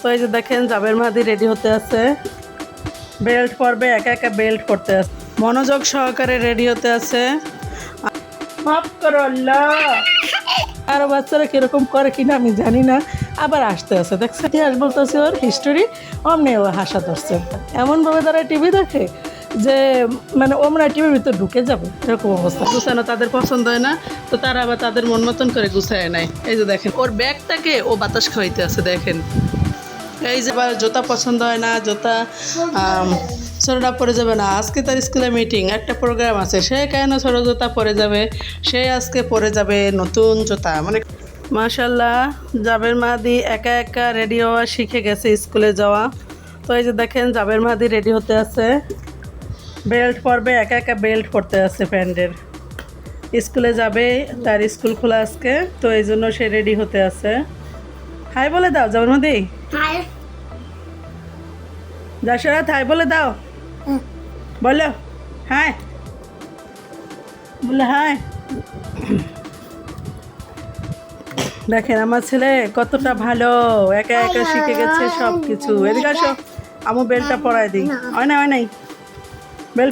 তো এই যে দেখেন, জাবের মাহাদি রেডি হতে আছে। বেল্ট পরবে, একা একা বেল্ট করতে আছে। মনোযোগ সহকারে রেডি হতে আছে। মাফ করো আল্লাহ। আর বাচ্চারা কীরকম করে কিনা আমি জানি না। আবার আসতে আছে। দেখছে ইতিহাস বলতেছে ওর হিস্টোরি অমনি ও হাসা ধরছে। এমনভাবে তারা টিভি দেখে যে মানে ওমরা টিভির ভিতর ঢুকে যাবে। এরকম অবস্থা। গুছানো তাদের পছন্দ হয় না, তো তারা আবার তাদের মন মতন করে গুছায় নেয়। এই যে দেখেন, ওর ব্যাগটাকে ও বাতাস খাওয়াইতে আছে, দেখেন। এই যে আবার জুতা পছন্দ হয় না, জুতা ছোটটা পরে যাবে না। আজকে তার স্কুলে মিটিং একটা প্রোগ্রাম আছে। সে কেন ছোট জুতা পরে যাবে? সে আজকে পরে যাবে নতুন জুতা। মানে মাশাল্লাহ জাবের মাহাদি একা একা রেডি হওয়া শিখে গেছে স্কুলে যাওয়া। তো এই যে দেখেন, জাবের মাহাদি রেডি হতে আছে। বেল্ট পরবে, একা একা বেল্ট পরতে আছে প্যান্টের স্কুলে যাবে, তার স্কুল খোলা আজকে। তো এই জন্য সে রেডি হতে আছে। হাই বলে দাও, জাবের মাহাদি। হাই দশরথ হাই বলে দাও। বলো হাই। বলে হাই। দেখেন আমার ছেলে কতটা ভালো। একা একা শিখে গেছে সব কিছু এদিকে আসো। আমু বেলটা পরাই দিই। হয় না হয় নাই? বেল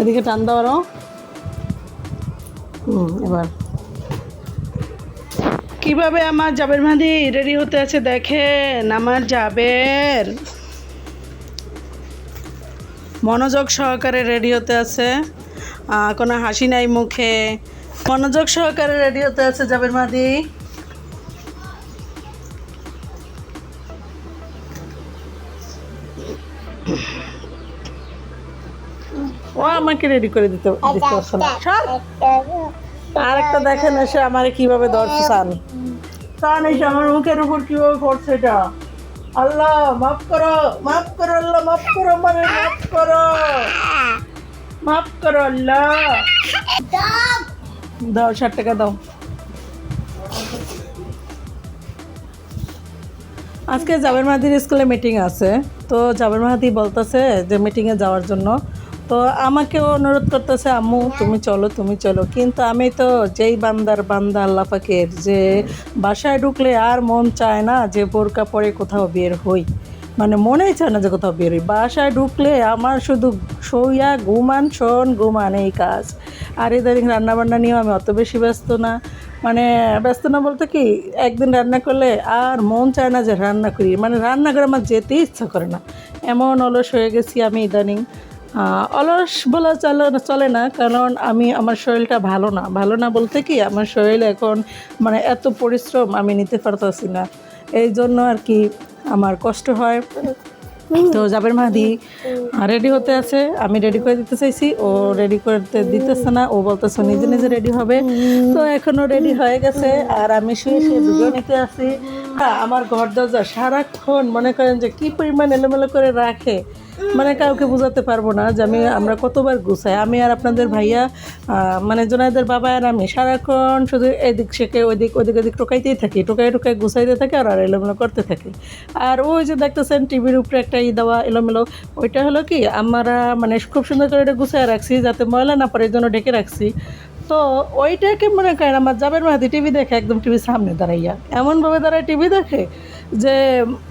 এদিকে টান দাও আরও। হুম এবার। কীভাবে আমার জাবের মাদি রেডি হতে আছে দেখেন আমার জাবের। মনোযোগ সহকারে রেডি হতে আছে। কোনো হাসি নাই মুখে। মনোযোগ সহকারে রেডি হতে আছে জাবের মাদি ও আমাকে রেডি করে দিতে দিতে পারছে না। সর। দেখেন এসে আমার কীভাবে এসে আমার মুখের উপর কীভাবে পড়ছে এটা। আল্লাহ, মাফ করো মাফ করো আল্লাহ, মাফ করো মানে মাফ করো। মাফ করো আল্লাহ। দাও, ষাট টাকা দাও। আজকে জাবের মাহাদির স্কুলে মিটিং আছে। তো জাবের মাহাদি বলতেছে যে মিটিংয়ে যাওয়ার জন্য তো আমাকেও অনুরোধ করতেছে, আম্মু, তুমি চলো তুমি চলো। কিন্তু আমি তো যেই বান্দার বান্দা, আল্লাহ পাকের, যে বাসায় ঢুকলে আর মন চায় না যে বোরকা পরে কোথাও বের হই। মানে মনেই চায় না যে কোথাও বের হই। বাসায় ঢুকলে আমার শুধু শইয়া ঘুমান, শোন, ঘুমান এই কাজ। আর ইদারিং রান্নাবান্না নিয়েও আমি অত বেশি ব্যস্ত না। মানে ব্যস্ত না বলতে কি, একদিন রান্না করলে আর মন চায় না যে রান্না করি। মানে রান্না করে আমার যেতেই ইচ্ছা করে না। এমন অলস হয়ে গেছি আমি ইদানিং। অলস বলা চলে চলে না কারণ আমি আমার শরীরটা ভালো না। ভালো না বলতে কি আমার শরীর এখন মানে এত পরিশ্রম আমি নিতে পারতাছি না। এই জন্য আর কি আমার কষ্ট হয়। তো জাবের মাহাদি রেডি হতে আছে আমি রেডি করে দিতে চাইছি ও রেডি করতে দিতেছে না ও বলতেছে নিজে নিজে রেডি হবে। তো এখনও রেডি হয়ে গেছে আর আমি শুয়ে শুয়ে ভিডিও নিতে আসি। হ্যাঁ, আমার ঘর দরজা সারাক্ষণ মনে করেন যে কি পরিমাণ এলোমেলো করে রাখে মানে কাউকে বোঝাতে পারব না যে আমি, আমরা কতবার গুছাই। আমি আর আপনাদের ভাইয়া মানে জোনাইদের বাবা আর আমি সারাক্ষণ শুধু এদিক সেকে ওইদিক ওদিক ওদিক টোকাইতেই থাকি। টোকাই টোকাই গুছাইতে থাকি আর আর এলোমেলো করতে থাকি। আর ওই যে দেখতেছেন টিভির উপরে একটা ই দেওয়া এলোমেলো, ওইটা হলো কি, আমরা মানে খুব সুন্দর করে এটা গুছাই রাখছি, যাতে ময়লা না পড়ে, এই জন্য ডেকে রাখছি। তো ওইটাকে মনে করেন আমার জাবের মাহাতি টিভি দেখে, একদম টিভির সামনে দাঁড়াইয়া? এমনভাবে দাঁড়ায় টিভি দেখে যে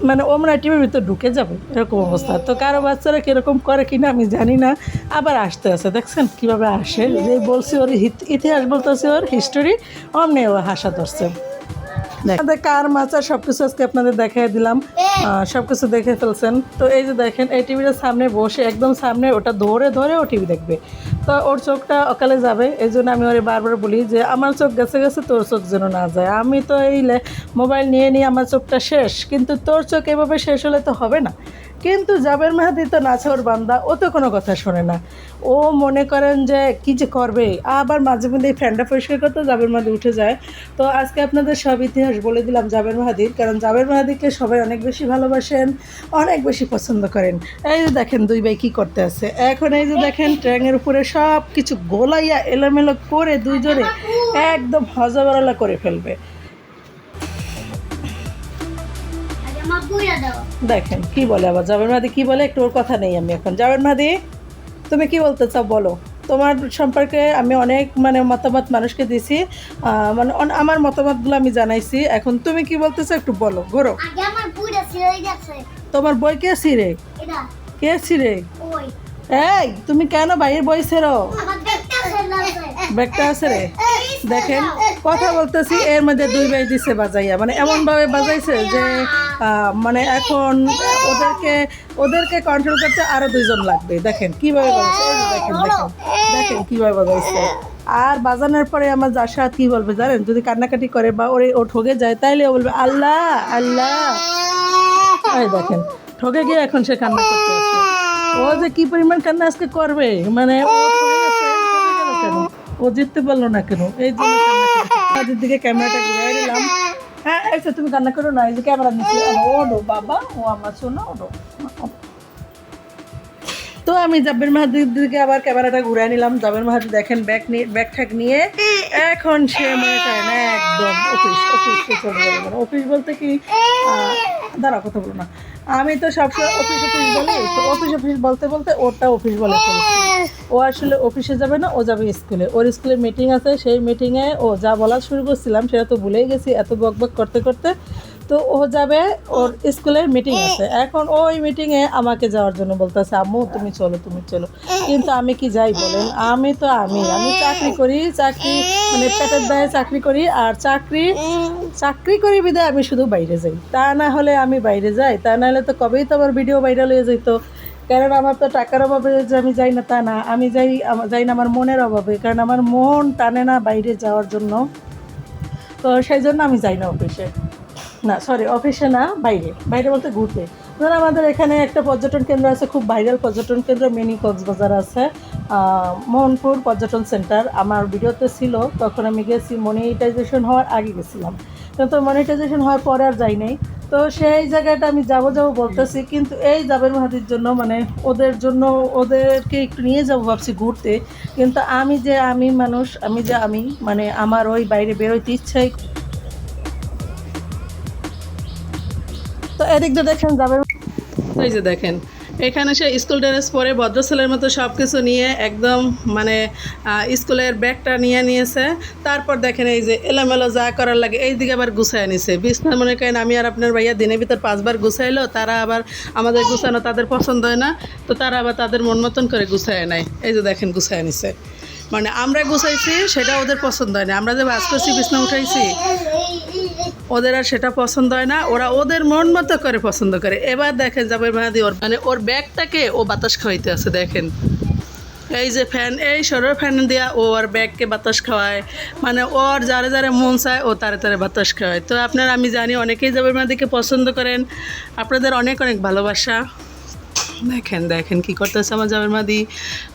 মানে ও মনে হয় টিভির ভিতরে ঢুকে যাবে, এরকম অবস্থা। তো কারও বাচ্চারা কীরকম করে কিনা আমি জানি না, আবার আসতে আছে। দেখছেন কীভাবে আসে? যে বলছি ওর ইতিহাস বলতেছে ওর হিস্টোরি অমনি ও হাসা ধরছে। আমাদের কার মাচা সব কিছু আজকে আপনাদের দেখাই দিলাম। সব কিছু দেখে ফেলছেন। তো এই যে দেখেন এই টিভিটার সামনে বসে একদম সামনে ওটা ধরে ধরে ও টিভি দেখবে। তো ওর চোখটা অকালে যাবে এই জন্য আমি ওরে বারবার বলি যে আমার চোখ গেছে গেছে তোর চোখ যেন না যায়। আমি তো এই মোবাইল নিয়ে নিয়ে আমার চোখটা শেষ কিন্তু তোর চোখ এভাবে শেষ হলে তো হবে না। কিন্তু জাবের মাহাদি তো নাছোর বান্দা, ও তো কোনো কথা শোনে না। ও মনে করেন যে, কি যে করবে? আবার মাঝে মধ্যে ফ্যানটা পরিষ্কার করতে জাবের মাহাদি উঠে যায়। তো আজকে আপনাদের সব ইতিহাস বলে দিলাম জাবের মাহাদির কারণ জাবের মাহাদিকে সবাই অনেক বেশি ভালোবাসেন, অনেক বেশি পছন্দ করেন। এই যে দেখেন দুই ভাই কী করতে আছে। এখন এই যে দেখেন ট্র্যাঙের উপরে সব কিছু গোলাইয়া এলোমেলো করে দুইজনে একদম হজবরলা করে ফেলবে। দেখেন কি বলে আবার? জাবের মাদি কি বলে? একটু ওর কথা নেই আমি এখন। জাবের মাদি তুমি কি বলতে চাও? বলো। তোমার সম্পর্কে আমি অনেক মানে মতামত মানুষকে দিছি। মানে আমার মতামতগুলো আমি জানাইছি। এখন তুমি কি বলতেছো একটু বলো। ঘোরো তোমার বই কে ছিঁড়ে? এটা। কে ছিঁড়ে? এই তুমি কেন বাইরের বই ছেড়ো? ব্যাগটা আছে রে দেখেন কথা বলতেছি এর মধ্যে দুই ভাই দিছে বাজাইয়া। মানে এমন ভাবে বাজাইছে যে মানে এখন ওদেরকে ওদেরকে কন্ট্রোল করতে আরও দুইজন লাগবে। দেখেন কীভাবে যে দেখেন দেখেন দেখেন কীভাবে বাজাইছে আর বাজানোর পরে আমার যার কি বলবে জানেন? যদি কান্নাকাটি করে বা ওরে, ও ঠকে যায়, তাইলে ও বলবে, আল্লাহ আল্লাহ। দেখেন ঠকে গিয়ে এখন সে কান্না করতে আছে। ও যে কি পরিমাণ কান্না আজকে করবে? মানে ও? ও জিততে পারল না কেন? এই জন্য কান্না দিকে ক্যামেরাটা তো তুমি কান্না করো না, এই যে ক্যামেরা নিচ্ছি ওডো, বাবা, ও আমার শোনো ওডো। তো আমি জাবের মাহাদির দিকে আবার ক্যামেরাটা ঘুরে নিলাম। জাবের মাহাদি দেখেন ব্যাগ নিয়ে ব্যাগ ঠ্যাগ নিয়ে এখন সে মনে করে না একদম অফিস অফিসে চলে যাবে মানে অফিস বলতে কি? দাঁড়া, কথা বলো না। আমি তো সবসময় অফিস অফিস বলি, তো অফিস অফিস বলতে বলতে ওরটা অফিস বলে ও আসলে অফিসে যাবে না, ও যাবে স্কুলে ওর স্কুলে মিটিং আছে, সেই মিটিংয়ে ও যা বলা শুরু করছিলাম, সেটা তো ভুলেই গেছি, এত বক বক করতে করতে। তো ও যাবে ওর স্কুলের মিটিং আছে। এখন ওই মিটিংয়ে আমাকে যাওয়ার জন্য বলতেছে আম্মু তুমি চলো তুমি চলো। কিন্তু আমি কি যাই বলেন? আমি তো আমি আমি চাকরি করি চাকরি মানে পেটের দায়ে চাকরি করি আর চাকরি চাকরি করি বিদায় আমি শুধু বাইরে যাই। তা না হলে আমি বাইরে যাই তা না হলে তো কবেই তো আমার ভিডিও ভাইরাল হয়ে যেত কারণ আমার তো টাকার অভাবে যে আমি যাই না তা না। আমি যাই যাই না আমার মনের অভাবে কারণ আমার মন টানে না বাইরে যাওয়ার জন্য। তো সেই জন্য আমি যাই না অফিসে না সরি অফিসে না, বাইরে। বাইরে বলতে ঘুরতে। ধরুন আমাদের এখানে একটা পর্যটন কেন্দ্র আছে, খুব ভাইরাল পর্যটন কেন্দ্র মিনি কক্সবাজার আছে। মোহনপুর পর্যটন সেন্টার আমার ভিডিওতে ছিল, তখন আমি গেছি মনিটাইজেশন হওয়ার আগে গেছিলাম। কিন্তু মনিটাইজেশন হওয়ার পরে আর যাই নাই। তো সেই জায়গাটা আমি যাব যাব বলতেছি, কিন্তু এই জাবের মাহাদির জন্য মানে ওদের জন্য, ওদেরকে একটু নিয়ে যাব ভাবছি ঘুরতে। কিন্তু আমি যে আমি মানুষ, আমি যে আমি মানে আমার ওই বাইরে বেরোইতে ইচ্ছাই এদিক দিয়ে দেখেন যাবের এই যে দেখেন, এখানে সে স্কুল ড্রেস পরে ভদ্র ছেলের মতো সব কিছু নিয়ে একদম মানে স্কুলের ব্যাগটা নিয়ে নিয়েছে। তারপর দেখেন এই যে এলোমেলো যা করার লাগে এই দিকে আবার গুছায় নিছে। বিছনা মনে করেন আমি আর আপনার ভাইয়া দিনের ভিতর পাঁচবার গুছাইলো, তারা আবার আমাদের গুছানো তাদের পছন্দ হয় না, তো তারা আবার তাদের মন মতন করে গুছায় নেয়। এই যে দেখেন গুছায় নিছে। মানে আমরা গুছাইছি, সেটা ওদের পছন্দ হয় না। আমরা যে বাস করছি, বিছনা উঠাইছি ওদের আর সেটা পছন্দ হয় না, ওরা ওদের মন মতো করে পছন্দ করে। এবার দেখেন যাবে মাহাদি ওর মানে ওর ব্যাগটাকে ও বাতাস খাওয়াইতে আছে, দেখেন। এই যে ফ্যান, এই সরের ফ্যান দিয়া ও আর ব্যাগকে বাতাস খাওয়ায়। মানে ওর যারে যারে মন চায়, ও তারে তারে বাতাস খাওয়ায়। তো আপনারা, আমি জানি অনেকেই যাবে মাদিকে পছন্দ করেন। আপনাদের অনেক অনেক ভালোবাসা। দেখেন দেখেন কি করতেছে আমার জামের মাদি।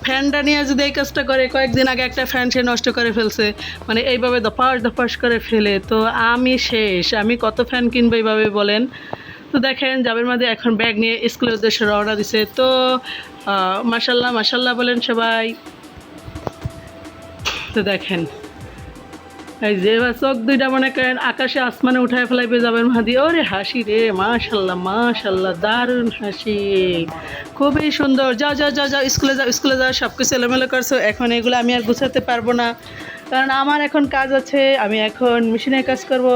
ফ্যানটা নিয়ে যদি এই কাজটা করে, কয়েকদিন আগে একটা ফ্যান সে নষ্ট করে ফেলছে। মানে এইভাবে দপাস দপাস করে ফেলে। তো আমি শেষ। আমি কত ফ্যান কিনবো এইভাবে বলেন? তো দেখেন জাবের মাদি এখন ব্যাগ নিয়ে স্কুলের উদ্দেশ্যে রওনা দিছে। তো মাসাল্লাহ মাসাল্লাহ বলেন সবাই। তো দেখেন যে চোখ দুইটা মনে করেন, আকাশে আসমানে উঠায় ফেলাইবে যাবেন মাদি ওরে হাসি রে, মাশাল্লাহ মাশাল্লাহ, দারুণ হাসি। খুবই সুন্দর। যাও যাও যাও যাও, স্কুলে যাও স্কুলে যাও সব কিছু এলোমেলো করছ। এখন এগুলো আমি আর গুছাতে পারব না। কারণ আমার এখন কাজ আছে, আমি এখন মেশিনের কাজ করব।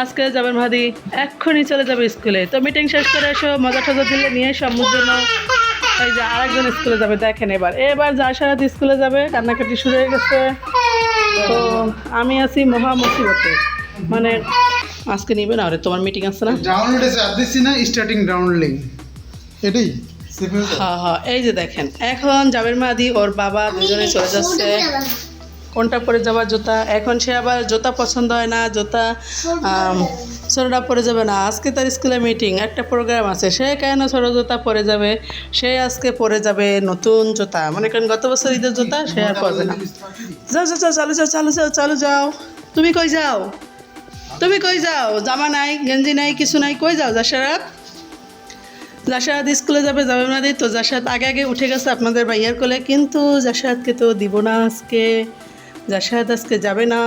আজকে যাবেন ভাদি এক্ষুনি চলে যাবে স্কুলে। তো মিটিং শেষ করে এসো মজা টজা দিলে নিয়ে এসো আম্মুর ওই যে আরেকজন স্কুলে যাবে দেখেন এবার। এবার যা সারাত স্কুলে যাবে কান্নাকাটি শুরু হয়ে গেছে। তো আমি আছি মহা মুসিবতে। মানে আজকে নিবে না রে তোমার মিটিং আছে না? ডাউনলোডে চাপ দিচ্ছি না স্টার্টিং ডাউনলোডিং এটাই সেভ হ্যাঁ হ্যাঁ এই যে দেখেন এখন জাবের মাদি ওর বাবা দুজনে চলে যাচ্ছে। কোনটা পরে যাবার জুতা? এখন সে আবার জুতা পছন্দ হয় না জুতা ছোটটা পরে যাবে না, আজকে তার স্কুলে মিটিং একটা প্রোগ্রাম আছে, সে কেন ছোট জুতা পরে যাবে? সে আজকে পরে যাবে নতুন জুতা, মনে করেন গত বছর ঈদের জুতা, সে আর পরবে না। যাও যাও যাও, চালু যাও চালু যাও চালু, যাও। তুমি কই যাও? তুমি কই যাও? জামা নাই, গেঞ্জি নাই, কিছু নাই, কই যাও, জাসারাত? জাসারাত স্কুলে যাবে যাবে না তো জাসারাত আগে আগে উঠে গেছে আপনাদের ভাইয়ার কোলে, কিন্তু জাসারাতকে তো দিব না আজকে, জাসারাত আজকে যাবে না।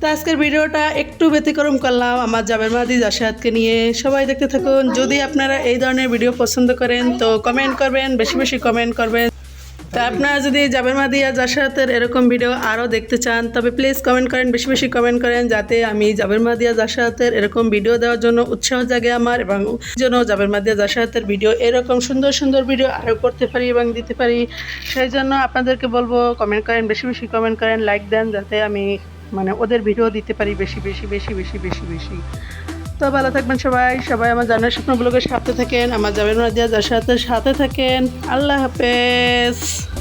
তো আজকের ভিডিওটা একটু ব্যতিক্রম করলাম আমার জাবের মাহাদি জাসায়াতকে নিয়ে। সবাই দেখতে থাকুন। যদি আপনারা এই ধরনের ভিডিও পছন্দ করেন, তো কমেন্ট করবেন, বেশি বেশি কমেন্ট করবেন। তো আপনারা যদি জাবের মাদিয়া জাসায়াতের এরকম ভিডিও আরও দেখতে চান, তবে প্লিজ কমেন্ট করেন, বেশি বেশি কমেন্ট করেন, যাতে আমি জাবের মাদিয়া জাসায়াতের এরকম ভিডিও দেওয়ার জন্য উৎসাহ জাগে আমার এবং যেন জাবের মাদিয়া জাসায়াতের ভিডিও এরকম সুন্দর সুন্দর ভিডিও আরও করতে পারি এবং দিতে পারি। সেই জন্য আপনাদেরকে বলব কমেন্ট করেন, বেশি বেশি কমেন্ট করেন লাইক দেন, যাতে আমি মানে ওদের ভিডিও দিতে পারি বেশি বেশি বেশি বেশি বেশি বেশি। তো ভালো থাকবেন সবাই। সবাই আমার জানার স্বপ্নগুলোকে সাথে থাকেন, আমার জাবের যার সাথে সাথে থাকেন। আল্লাহ হাফেজ।